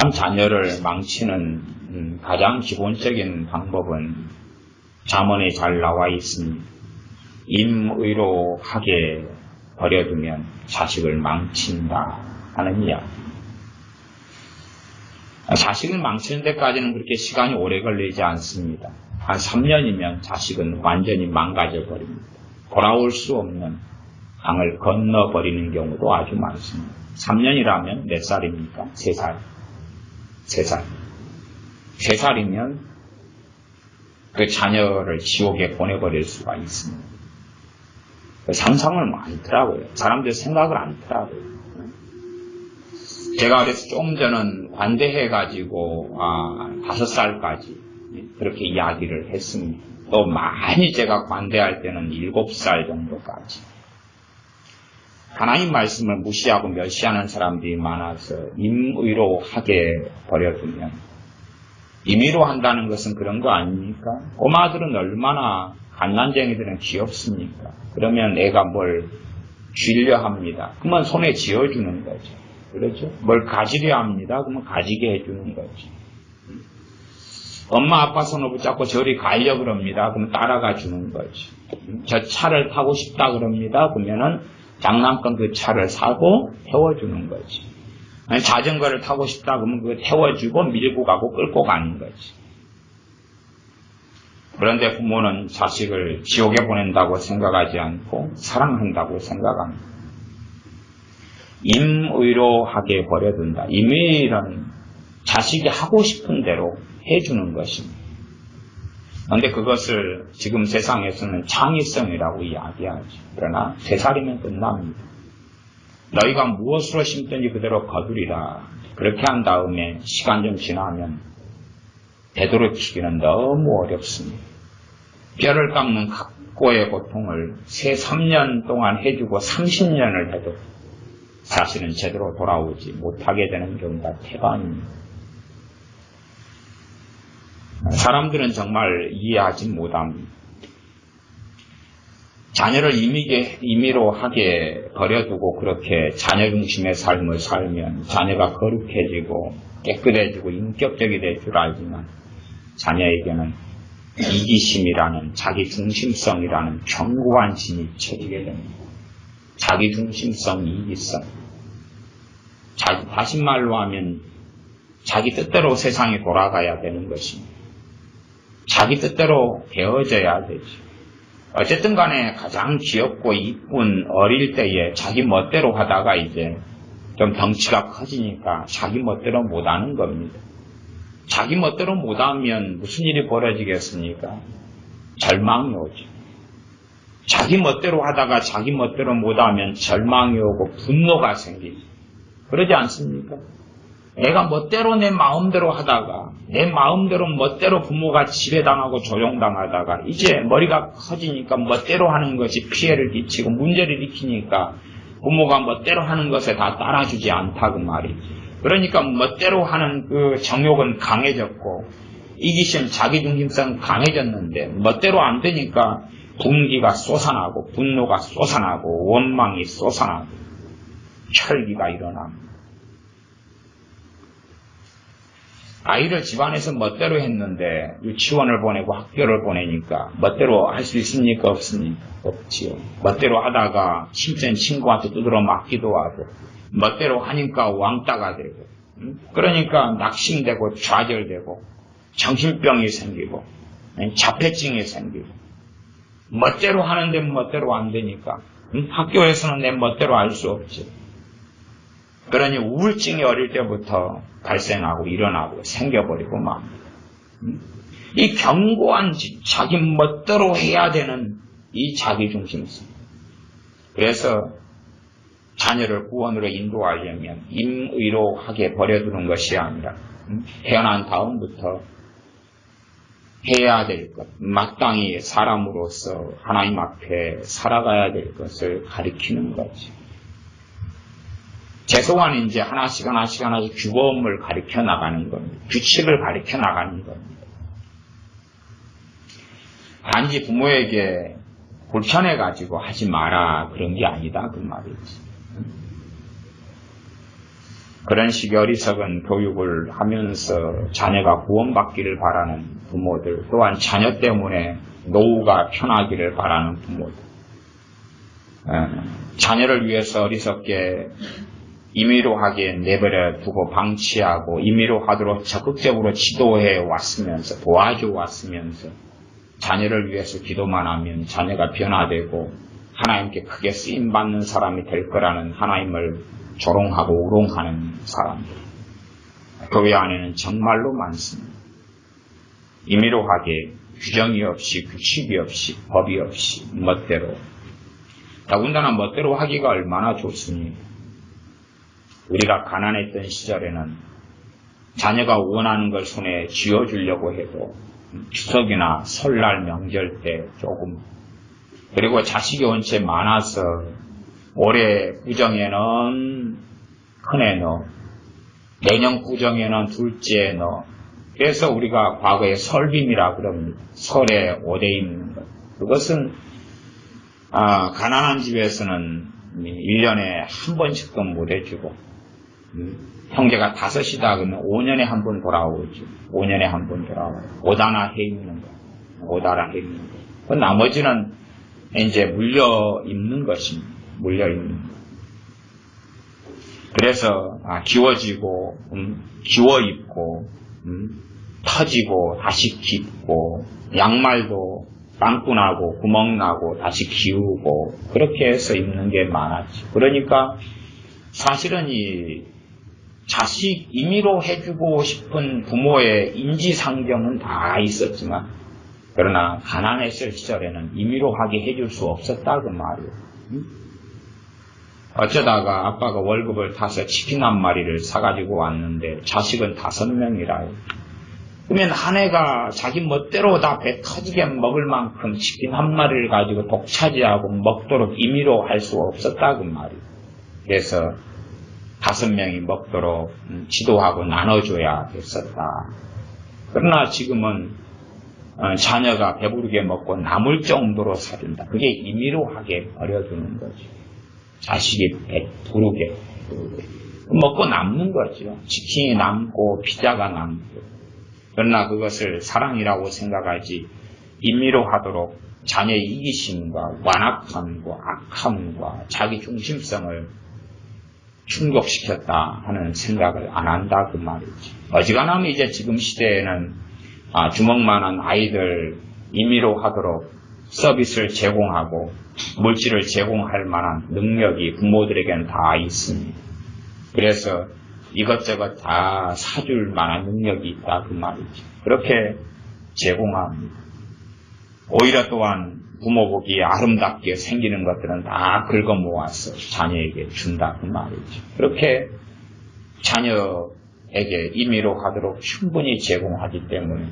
참 자녀를 망치는 음, 가장 기본적인 방법은 자문에 잘 나와 있습니다. 임의로 하게 버려두면 자식을 망친다 하는 이야기. 자식을 망치는 데까지는 그렇게 시간이 오래 걸리지 않습니다. 한 3년이면 자식은 완전히 망가져 버립니다. 돌아올 수 없는 강을 건너버리는 경우도 아주 많습니다. 3년이라면 몇 살입니까? 3살. 3살. 3살이면 그 자녀를 지옥에 보내버릴 수가 있습니다. 상상을 많더라고요. 사람들 생각을 안더라고요. 제가 그래서 조금 전은 관대해가지고, 아, 다섯 살까지 그렇게 이야기를 했습니다. 또 많이 제가 관대할 때는 일곱 살 정도까지. 하나님 말씀을 무시하고 멸시하는 사람들이 많아서 임의로 하게 버려두면 임의로 한다는 것은 그런 거 아닙니까? 꼬마들은 얼마나 갓난쟁이들은 귀엽습니까? 그러면 애가 뭘 쥐려 합니다. 그러면 손에 쥐어주는 거죠. 그렇죠? 뭘 가지려 합니다. 그러면 가지게 해주는 거죠. 엄마 아빠 손을 붙잡고 저리 가려 그럽니다. 그러면 따라가 주는 거죠. 저 차를 타고 싶다 그럽니다. 그러면은 장난감 그 차를 사고 태워주는 거지. 아니, 자전거를 타고 싶다 그러면 그 태워주고 밀고 가고 끌고 가는 거지. 그런데 부모는 자식을 지옥에 보낸다고 생각하지 않고 사랑한다고 생각합니다. 임의로하게 버려둔다. 임의는 자식이 하고 싶은 대로 해주는 것입니다. 그런데 그것을 지금 세상에서는 창의성이라고 이야기하죠. 그러나 세 살이면 끝납니다. 너희가 무엇으로 심든지 그대로 거두리라. 그렇게 한 다음에 시간 좀 지나면 되도록키기는 너무 어렵습니다. 뼈를 깎는 각고의 고통을 세 3년 동안 해주고 30년을 해도 사실은 제대로 돌아오지 못하게 되는 경우가 태반입니다. 사람들은 정말 이해하지 못합니다. 자녀를 임의게, 임의로 하게 버려두고 그렇게 자녀 중심의 삶을 살면 자녀가 거룩해지고 깨끗해지고 인격적이 될 줄 알지만 자녀에게는 이기심이라는 자기 중심성이라는 견고한 짐이 쳐지게 됩니다. 자기 중심성, 이기성. 자, 다시 말로 하면 자기 뜻대로 세상이 돌아가야 되는 것입니다. 자기 뜻대로 되어져야 되죠. 어쨌든 간에 가장 귀엽고 이쁜 어릴 때에 자기 멋대로 하다가 이제 좀 덩치가 커지니까 자기 멋대로 못하는 겁니다. 자기 멋대로 못하면 무슨 일이 벌어지겠습니까? 절망이 오죠. 자기 멋대로 하다가 자기 멋대로 못하면 절망이 오고 분노가 생기죠. 그러지 않습니까? 내가 멋대로 내 마음대로 하다가 내 마음대로 멋대로 부모가 지배당하고 조종당하다가 이제 머리가 커지니까 멋대로 하는 것이 피해를 끼치고 문제를 일으키니까 부모가 멋대로 하는 것에 다 따라주지 않다 그 말이지. 그러니까 멋대로 하는 그 정욕은 강해졌고 이기심 자기중심성 강해졌는데 멋대로 안 되니까 분기가 쏟아나고 분노가 쏟아나고 원망이 쏟아나고 철기가 일어납니다. 아이를 집안에서 멋대로 했는데 유치원을 보내고 학교를 보내니까 멋대로 할 수 있습니까? 없습니까? 없지요. 멋대로 하다가 친전 친구한테 두드러 맞기도 하고 멋대로 하니까 왕따가 되고 그러니까 낙심되고 좌절되고 정신병이 생기고 자폐증이 생기고 멋대로 하는데 멋대로 안 되니까 학교에서는 내 멋대로 할수 없지. 그러니 우울증이 어릴 때부터 발생하고 일어나고 생겨버리고 맙니다. 이 견고한 자기 멋대로 해야 되는 이 자기 중심성. 그래서 자녀를 구원으로 인도하려면 임의로 하게 버려두는 것이 아니라 태어난 다음부터 해야 될 것, 마땅히 사람으로서 하나님 앞에 살아가야 될 것을 가리키는 거지. 최소한 이제 하나씩 하나씩 하나씩 규범을 가리켜 나가는 겁니다. 규칙을 가리켜 나가는 겁니다. 단지 부모에게 불편해 가지고 하지 마라 그런 게 아니다 그 말이지. 그런 식의 어리석은 교육을 하면서 자녀가 구원받기를 바라는 부모들, 또한 자녀 때문에 노후가 편하기를 바라는 부모들, 어, 자녀를 위해서 어리석게 임의로 하게 내버려 두고 방치하고 임의로 하도록 적극적으로 지도해 왔으면서 도와줘 왔으면서 자녀를 위해서 기도만 하면 자녀가 변화되고 하나님께 크게 쓰임 받는 사람이 될 거라는 하나님을 조롱하고 우롱하는 사람들. 교회 안에는 정말로 많습니다. 임의로 하게 규정이 없이 규칙이 없이 법이 없이 멋대로 더군다나 멋대로 하기가 얼마나 좋으니 우리가 가난했던 시절에는 자녀가 원하는 걸 손에 쥐어주려고 해도 추석이나 설날 명절 때 조금 그리고 자식이 원체 많아서 올해 구정에는 큰애 너 내년 구정에는 둘째 너 그래서 우리가 과거에 설빔이라 그럽니다. 설에 오대 입는 것. 그것은 아, 가난한 집에서는 1년에 한 번씩도 못 해주고 음, 형제가 다섯이다 그러면 5년에 한 번 돌아오죠. 5년에 한 번 돌아오고 오다나 해 입는 거. 오다나 해 입는 거. 그 나머지는 이제 물려 입는 것입니다. 물려 입는 것. 그래서 아, 기워지고 음, 기워 입고 음, 터지고 다시 깊고 양말도 빵꾸 나고 구멍 나고 다시 기우고 그렇게 해서 입는 게 많았죠. 그러니까 사실은 이 자식 임의로 해주고 싶은 부모의 인지상정은 다 있었지만 그러나 가난했을 시절에는 임의로 하게 해줄 수 없었다 그 말이에요. 어쩌다가 아빠가 월급을 타서 치킨 한 마리를 사가지고 왔는데 자식은 다섯 명이라요. 그러면 한 해가 자기 멋대로 다 배 터지게 먹을 만큼 치킨 한 마리를 가지고 독차지하고 먹도록 임의로 할 수 없었다 그 말이에요. 그래서 다섯 명이 먹도록 음, 지도하고 나눠줘야 됐었다. 그러나 지금은 어, 자녀가 배부르게 먹고 남을 정도로 사준다. 그게 임의로 하게 버려두는 거죠. 자식이 배부르게 먹고 남는 거죠. 치킨이 남고 피자가 남고 그러나 그것을 사랑이라고 생각하지 임의로 하도록 자녀의 이기심과 완악함과 악함과 자기 중심성을 충족시켰다 하는 생각을 안 한다 그 말이지. 어지간하면 이제 지금 시대에는 아, 주먹만한 아이들 임의로 하도록 서비스를 제공하고 물질을 제공할 만한 능력이 부모들에게는 다 있습니다. 그래서 이것저것 다 사줄 만한 능력이 있다 그 말이죠. 그렇게 제공합니다. 오히려 또한 부모 보기에 아름답게 생기는 것들은 다 긁어 모아서 자녀에게 준다 그 말이죠. 그렇게 자녀에게 임의로 하도록 충분히 제공하기 때문에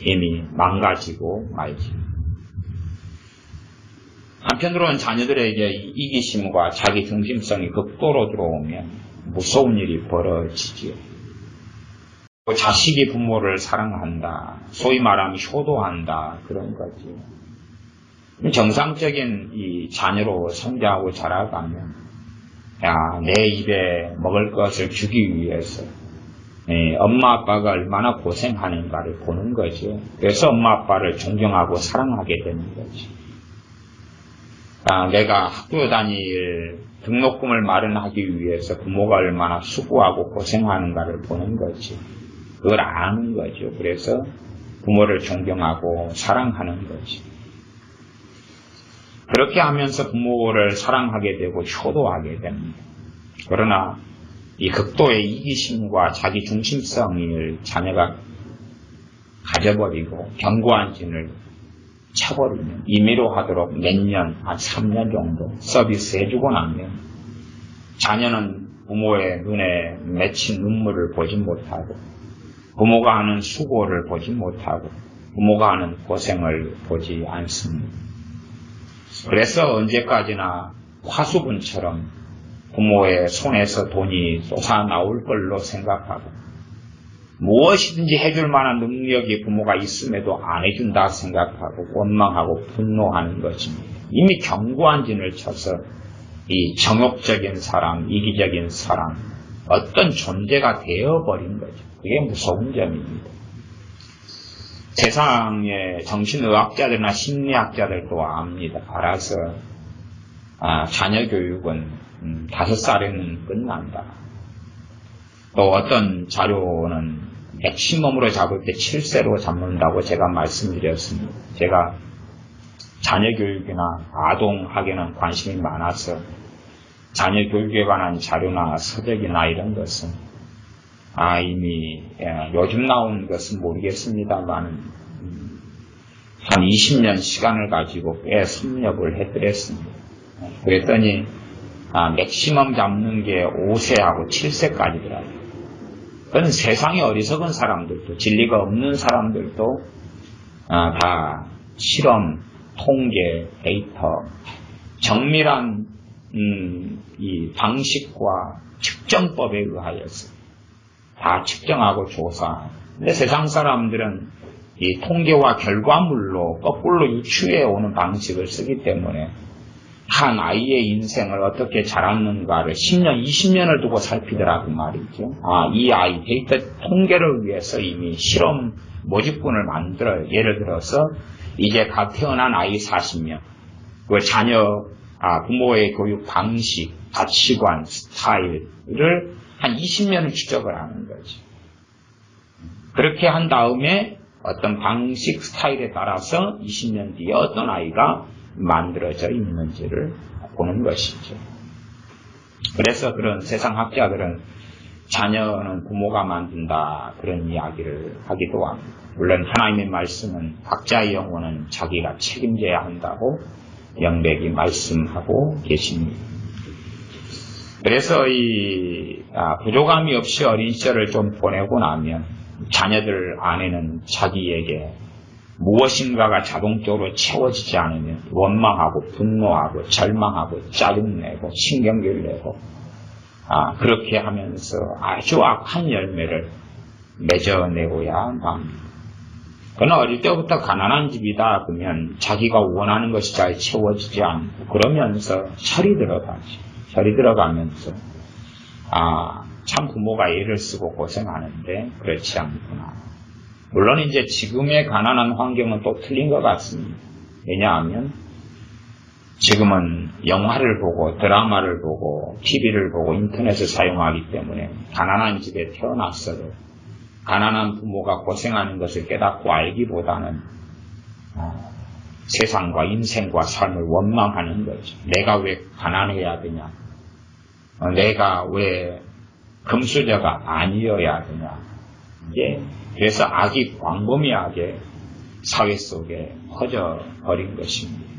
이미 망가지고 말지. 한편으로는 자녀들에게 이기심과 자기 중심성이 극도로 들어오면 무서운 일이 벌어지지요. 자식이 부모를 사랑한다. 소위 말하면 효도한다. 그런 거지. 정상적인 이 자녀로 성장하고 자라가면, 야, 내 입에 먹을 것을 주기 위해서, 예, 엄마 아빠가 얼마나 고생하는가를 보는 거죠. 그래서 엄마 아빠를 존경하고 사랑하게 되는 거지. 아, 내가 학교 다닐 등록금을 마련하기 위해서 부모가 얼마나 수고하고 고생하는가를 보는 거지. 그걸 아는 거죠. 그래서 부모를 존경하고 사랑하는 거지. 그렇게 하면서 부모를 사랑하게 되고 효도하게 됩니다. 그러나 이 극도의 이기심과 자기 중심성을 자녀가 가져버리고 견고한 진을 차버리면 임의로 하도록 몇 년, 한 3년 정도 서비스 해주고 나면 자녀는 부모의 눈에 맺힌 눈물을 보지 못하고 부모가 하는 수고를 보지 못하고 부모가 하는 고생을 보지 않습니다. 그래서 언제까지나 화수분처럼 부모의 손에서 돈이 쏟아 나올 걸로 생각하고 무엇이든지 해줄 만한 능력이 부모가 있음에도 안 해준다 생각하고 원망하고 분노하는 것입니다. 이미 견고한 진을 쳐서 이 정욕적인 사랑, 이기적인 사랑, 어떤 존재가 되어버린 거죠. 그게 무서운 점입니다. 세상의 정신의학자들이나 심리학자들도 압니다. 알아서 아, 자녀 교육은 음, 다섯 살에는 끝난다. 또 어떤 자료는 맥시멈으로 잡을 때 7세로 잡는다고 제가 말씀드렸습니다. 제가 자녀 교육이나 아동학에는 관심이 많아서 자녀 교육에 관한 자료나 서적이나 이런 것은 아 이미 예, 요즘 나온 것은 모르겠습니다만 음, 한 20년 시간을 가지고 꽤 섭렵을 해드렸습니다. 그랬더니 아, 맥시멈 잡는 게 5세하고 7세까지더라고요. 그건 세상에 어리석은 사람들도 진리가 없는 사람들도 아, 다 실험, 통계, 데이터, 정밀한 음, 이 방식과 측정법에 의하여서 다 측정하고 조사. 근데 세상 사람들은 이 통계와 결과물로 거꾸로 유추해 오는 방식을 쓰기 때문에 한 아이의 인생을 어떻게 자랐는가를 10년, 20년을 두고 살피더라고 말이죠. 아, 이 아이 데이터 통계를 위해서 이미 실험 모집군을 만들어요. 예를 들어서 이제 갓 태어난 아이 40명, 그 자녀, 아, 부모의 교육 방식, 가치관, 스타일을 한 20년을 추적을 하는 거죠. 그렇게 한 다음에 어떤 방식, 스타일에 따라서 20년 뒤에 어떤 아이가 만들어져 있는지를 보는 것이죠. 그래서 그런 세상 학자들은 자녀는 부모가 만든다 그런 이야기를 하기도 합니다. 물론 하나님의 말씀은 각자의 영혼은 자기가 책임져야 한다고 영백이 말씀하고 계십니다. 그래서 이 아, 부족함이 없이 어린 시절을 좀 보내고 나면 자녀들 안에는 자기에게 무엇인가가 자동적으로 채워지지 않으면 원망하고 분노하고 절망하고 짜증내고 신경질 내고 아, 그렇게 하면서 아주 악한 열매를 맺어내고야 합니다. 그러나 어릴 때부터 가난한 집이다 그러면 자기가 원하는 것이 잘 채워지지 않고 그러면서 철이 들어가지. 철이 들어가면서 아, 참 부모가 애를 쓰고 고생하는데 그렇지 않구나. 물론 이제 지금의 가난한 환경은 또 틀린 것 같습니다. 왜냐하면 지금은 영화를 보고 드라마를 보고 TV를 보고 인터넷을 사용하기 때문에 가난한 집에 태어났어도 가난한 부모가 고생하는 것을 깨닫고 알기보다는 어, 세상과 인생과 삶을 원망하는 거죠. 내가 왜 가난해야 되냐? 어, 내가 왜 금수저가 아니어야 되냐? 이제 그래서 악이 광범위하게 사회 속에 퍼져 버린 것입니다.